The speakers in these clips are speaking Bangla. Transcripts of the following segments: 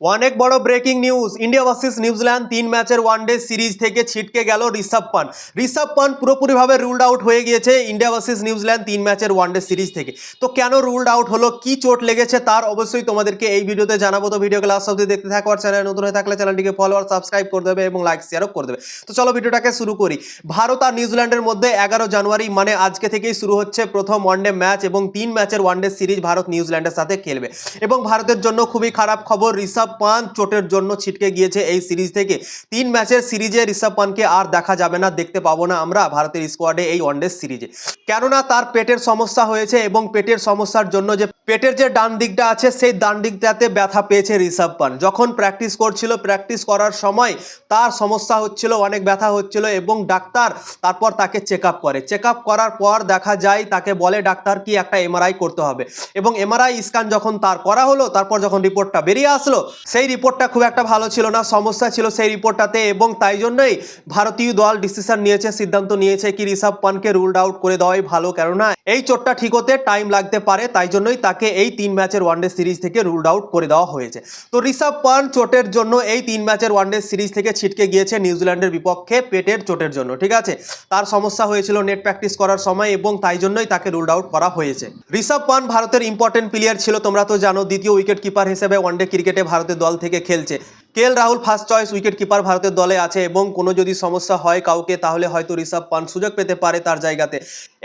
অনেক বড় breaking news India versus New Zealand তিন ম্যাচের ওয়ানডে সিরিজ থেকে ছিটকে গেল ঋষভ পান ঋষভ পান পুরোপুরিভাবে রুলড আউট হয়ে গিয়েছে ইন্ডিয়া ভার্সেস নিউজিল্যান্ড তিন ম্যাচের ওয়ানডে সিরিজ থেকে। তো কেন রুলড আউট হলো, কি চোট লেগেছে তার অবশ্যই তোমাদেরকে এই ভিডিওতে জানাব। তো ভিডিও ক্লাস অব্দি দেখতে থাকো আর চ্যানেল নতুন হয়ে থাকলে চ্যানেলটিকে ফলো আর সাবস্ক্রাইব করে দেবে এবং লাইক শেয়ারও করে দেবে। তো চলো ভিডিওটাকে শুরু করি। ভারত আর নিউজিল্যান্ডের মধ্যে এগারো জানুয়ারি মানে আজকে থেকেই শুরু হচ্ছে প্রথম ওয়ানডে ম্যাচ এবং তিন ম্যাচের ওয়ানডে সিরিজ ভারত নিউজিল্যান্ডের সাথে খেলবে। এবং ভারতের জন্য খুবই খারাপ খবর, ঋষভ পান চোটের জন্য ছিটকে গিয়েছে এই সিরিজ থেকে। তিন ম্যাচের সিরিজে ঋষভ পানকে আর দেখা যাবে না, দেখতে পাবো না আমরা ভারতের স্কোয়াডে এই ওয়ানডে সিরিজে। কেননা তার পেটের সমস্যা হয়েছে এবং পেটের সমস্যার জন্য যে পেটের যে ডান দিকটা আছে, সেই ডান দিকটাতে ব্যথা পেয়েছে ঋষভ পান যখন প্র্যাকটিস করছিল প্র্যাকটিস করার সময় তার সমস্যা হচ্ছিল, অনেক ব্যথা হচ্ছিল এবং ডাক্তার তারপর তাকে চেক আপ করে। চেক আপ করার পর দেখা যায় তাকে বলে, ডাক্তার, কি একটা এমআরআই করতে হবে? এবং এমআরআই স্ক্যান যখন তার করা হলো, তারপর যখন রিপোর্টটা বেরিয়ে আসলো সেই রিপোর্টটা খুব একটা ভালো ছিল না, সমস্যা ছিল সেই রিপোর্টটাতে এবং তাই জন্যই ভারতীয় দল ডিসিশন নিয়েছে, সিদ্ধান্ত নিয়েছে কি ঋষভ পানকে রুলড আউট করে দেওয়াই ভালো, কেননা এই চোটটা ঠিক হতে টাইম লাগতে পারে, তাই জন্যই তাকে এই তিন ম্যাচের ওয়ানডে সিরিজ থেকে রুলড আউট করে দেওয়া হয়েছে। তো ঋষভ পান চোটের জন্য এই তিন ম্যাচের ওয়ানডে সিরিজ থেকে ছিটকে গিয়েছে নিউজিল্যান্ডের বিপক্ষে পেটের চোটের জন্য, ঠিক আছে? তার সমস্যা হয়েছিল নেট প্র্যাকটিস করার সময় এবং তাই জন্যই তাকে রুলড আউট করা হয়েছে। ঋষভ পান ভারতের ইম্পর্টেন্ট প্লেয়ার ছিল, তোমরা তো জানো, দ্বিতীয় উইকেট কিপার হিসেবে ওয়ানডে ক্রিকেটে ভারতের দল থেকে খেলছে। KL Rahul first choice wicket keeper ভারতের দলে আছে এবং কোনো যদি সমস্যা হয় কাউকে, তাহলে হয়তো ঋষভ পান সুযোগ পেতে পারে তার জায়গাতে।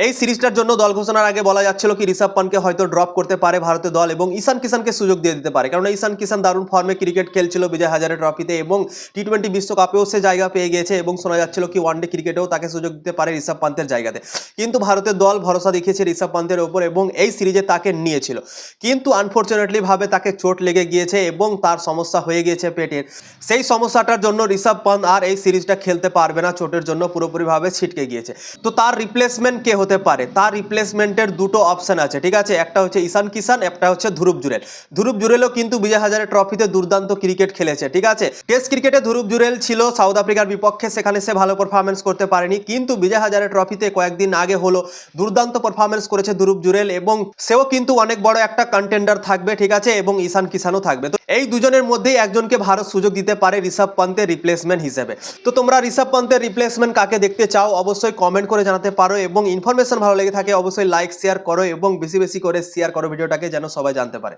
এই সিরিজটার জন্য দল ঘোষণার আগে বলা যাচ্ছিল কি, ঋষভ পানকে হয়তো ড্রপ করতে পারে ভারতের দল এবং ঈশান কিষানকে সুযোগ দিয়ে দিতে পারে। কারণ ঈশান কিষান দারুণ ফর্মে ক্রিকেট খেলছিল বিজয় হাজারে ট্রফিতে এবং টি টোয়েন্টি বিশ্বকাপেও সে জায়গা পেয়ে গিয়েছে এবং শোনা যাচ্ছিল কি ওয়ানডে ক্রিকেটেও তাকে সুযোগ দিতে পারে ঋষভ পান্তের জায়গাতে। কিন্তু ভারতের দল ভরসা দেখিয়েছে ঋষভ পান্তের ওপর এবং এই সিরিজে তাকে নিয়েছিল। কিন্তু আনফর্চুনেটলি ভাবে তাকে চোট লেগে গিয়েছে এবং তার সমস্যা হয়ে গিয়েছে পেটের সেই সমস্যাটার জন্য ঋষভ পান্ত আর এই সিরিজটা খেলতে পারবে না, চোটের জন্য পুরোপুরিভাবে ছিটকে গিয়েছে। তো তার রিপ্লেসমেন্ট কে হতে পারে? তার রিপ্লেসমেন্টের দুটো অপশন আছে, ঠিক আছে? একটা হচ্ছে ঈশান কিষান একটা হচ্ছে ধ্রুব জুরেল। ধ্রুব জুরেলও কিন্তু বিজয় হাজারে ট্রফিতে দুর্দান্ত ক্রিকেট খেলেছে, ঠিক আছে? টেস্ট ক্রিকেটে ধ্রুব জুরেল ছিল সাউথ আফ্রিকার বিপক্ষে সেখানে সে ভালো পারফরমেন্স করতে পারেনি, কিন্তু বিজয় হাজারে ট্রফিতে কয়েকদিন আগে হলো, দুর্দান্ত পারফরমেন্স করেছে ধ্রুব জুরেল এবং সেও কিন্তু অনেক বড় একটা কন্টেন্ডার থাকবে, ঠিক আছে? এবং ঈশান কিষানও থাকবে। তো এই দুজনের মধ্যেই একজনকে ভারত সুযোগ দিতে পারে ঋষভ পন্থের রিপ্লেসমেন্ট হিসেবে। তো তোমরা ঋষভ পন্থের রিপ্লেসমেন্ট কাকে দেখতে চাও অবশ্যই কমেন্ট করে জানাতে পারো এবং ইনফরমেশন ভালো লেগে থাকে অবশ্যই লাইক শেয়ার করো এবং বেশি বেশি করে শেয়ার করো ভিডিওটাকে যেন সবাই জানতে পারে।